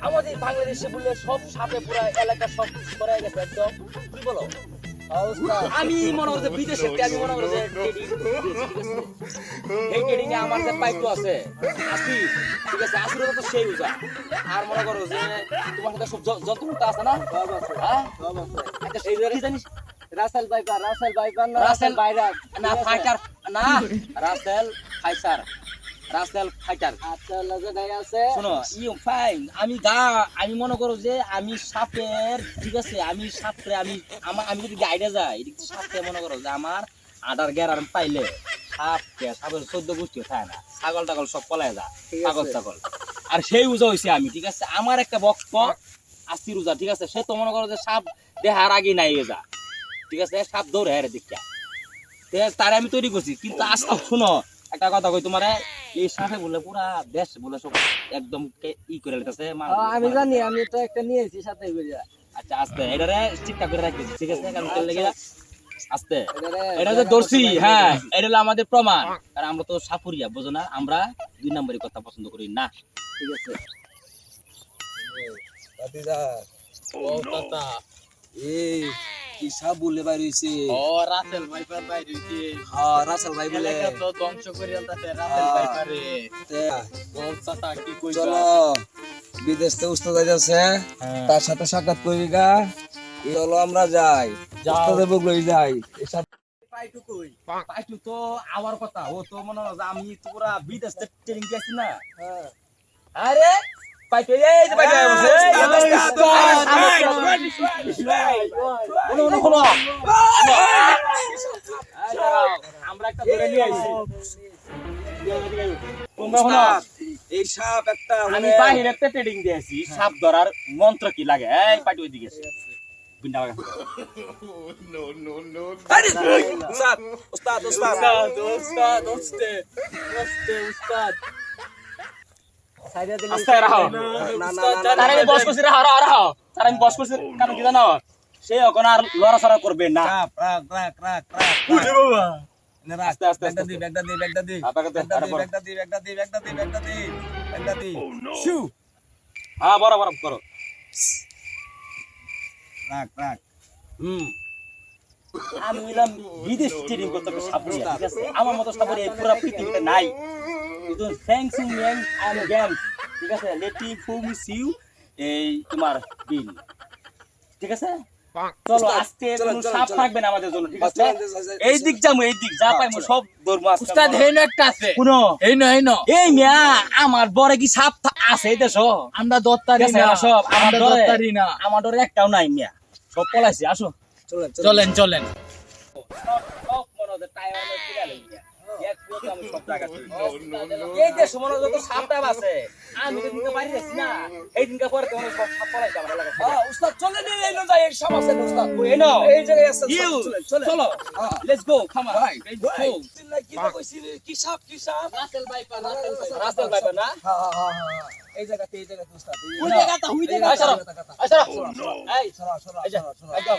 আমাদের বাংলাদেশে বলে সব সাপে পুরা এলাকা সব করে গেছে একদম। কি বলো? আমি মনে করছি বিদেশে আমি মনে করছি এই ট্রেডিং এ আমার যে পাইতো আছে আসি ঠিক আছে আসির তো সেই উজা আর মনে করো যে তোমার সাথে সব য- আছে না? হ্যাঁ? একটা সেই কি জানিস? রাসেল ভাইপার রাসেল ভাইপার না রাসেল রাসেল না ফাইটার না রাসেল ফাইটার রাসেল ফাইটার। আচ্ছা আছে। শোনো ই ফাইন আমি গা আমি মনে করো যে আমি সাপের ঠিক আছে আমি সাপরে আমি আমার আমি যদি গাইডে যাই এদিক সাপকে মনে করো যে আমার আডার গেরার পাইলে সাপকে সাপের চোদ্দ গোষ্ঠী খায় না ছাগল টাগল সব পলায় যা ছাগল। ছাগল আর সেই উজা হয়েছে আমি ঠিক আছে আমার একটা বক্ত আশির উজা ঠিক আছে সে তো মনে করো যে সাপ দেহার আগে নাই যা ঠিক আছে সাপ দৌড়ে হারে দীক্ষা তারে আমি তৈরি করছি কিন্তু আজকে শুনো একটা কথা কই তোমার এই সাপে বলে পুরা দেশ বলে সব একদম ই করে লেতেছে আমি জানি আমি তো একটা নিয়েছি সাথে কইরা আচ্ছা আস্তে এটারে ঠিকঠাক করে রাখি ঠিক আছে? কারণ আস্তে এটা ধরছি হ্যাঁ এটা হলো আমাদের প্রমাণ। কারণ আমরা তো সাপুরিয়া বুঝো না? আমরা দুই নম্বরই কথা পছন্দ করি না? ঠিক আছে। এই কি বলে বাইর হইছে। ও রাসেল ভাইপার ভাই রইছে হ্যাঁ রাসেল ভাই বলে। তো ধ্বংস করে আনতাছে রাসেল হ্যাঁ। ভাইপারে। তে, ও কি কইবা? চলো বিদেশ থেকে উস্তাদ যাচ্ছে তার সাথে সাক্ষাৎ করি গা চলো আমরা যাই। বগলই যাই। এসব পাইটু কই? পাইটু তো কথা। ও তো মনে হয় আমি তো পুরা বিদেশ থেকে ট্রেনিং দিয়েছি না। আরে পাইটু এই যে পাইটু এই সাপ একটা আমি বাহিরে ট্রেনিং দিয়েছি সাপ ধরার মন্ত্র কি লাগে? এই বাগা। উস্তাদ উস্তাদ উস্তাদ উস্তাদ উস্তে উস্তে উস্তাদ। রাখো। তার আমি বস করছি রাহো রাহো রাহো। তার আমি বস করছি কারণ কি জানো? সে এখন আর লড়াচড়া করবে না। রাখ রাখ রাখ রাখ রাখ উঠে বাবা। আস্তে, আস্তে, আস্তে। দি ব্যাগটা দি ব্যাগটা দি। ব্যাগটা দে, ব্যাগটা আরে দি বড়। ব্যাগটা দি ব্যাগটা দি ব্যাগটা দি ব্যাগটা দি শু। হ্যাঁ বড় বড় করো। রাখ রাখ হুম। আমি বিদেশ ট্রেনিং করতে সাপুরিয়া ঠিক আছে? আমার মতো সাপুরিয়া এই পুরো পৃথিবীতে নাই। কিন্তু thanks you man I am game ঠিক আছে? লেট মি ফুম ইউ এই তোমার বিল ঠিক আছে? চলো আজকে চলো, কোনো সাপ থাকবে না আমাদের জন্য ঠিক আছে? এই দিক যাব এই দিক যা পাইমো চলো। সব ধরবো উস্তাদ আমরা। হেন একটা আছে। শুনো। এই ন এই ন এই মিয়া আমার ডরে কি সাপ আছে এই দেশ? আমরা দত্তারি না। সব আমার দত্তারি না। আমার ডরে একটাও নাই মিয়া। সব পলাইছে আসো। চলো চলো চলেন চলেন সব সব মনে হচ্ছে টাইওয়ানে ফিরে আলো মিয়া এক পুরো আমি সব জায়গা এই দেশ যত সাপ টাপ আছে আমি তো দিনকে বাইরে যাচ্ছি না। এই দিনকে পরে সব সাপ হ্যাঁ উস্তাদ চলে এই লো যাই এই সাপ আছে উস্তাদ। এই নাও। এই জায়গায় আছে You, চলে চলে। চলো। হ্যাঁ লেটস গো কাম অন ভাই লেটস ভাই গো চিল্লাই কি কইছি কি সাপ কি সাপ? রাসেল ভাইপার রাসেল ভাইপার রাস্তা না? হ্যাঁ হ্যাঁ হ্যাঁ হ্যাঁ এই জায়গাতে এই জায়গাতে উস্তাদ। ওই জায়গাটা ওই জায়গাটা। জায়গাতে, আসো এই জায়গাতে। আসো এই সরা সরা এই যে, সরা সরা একদম।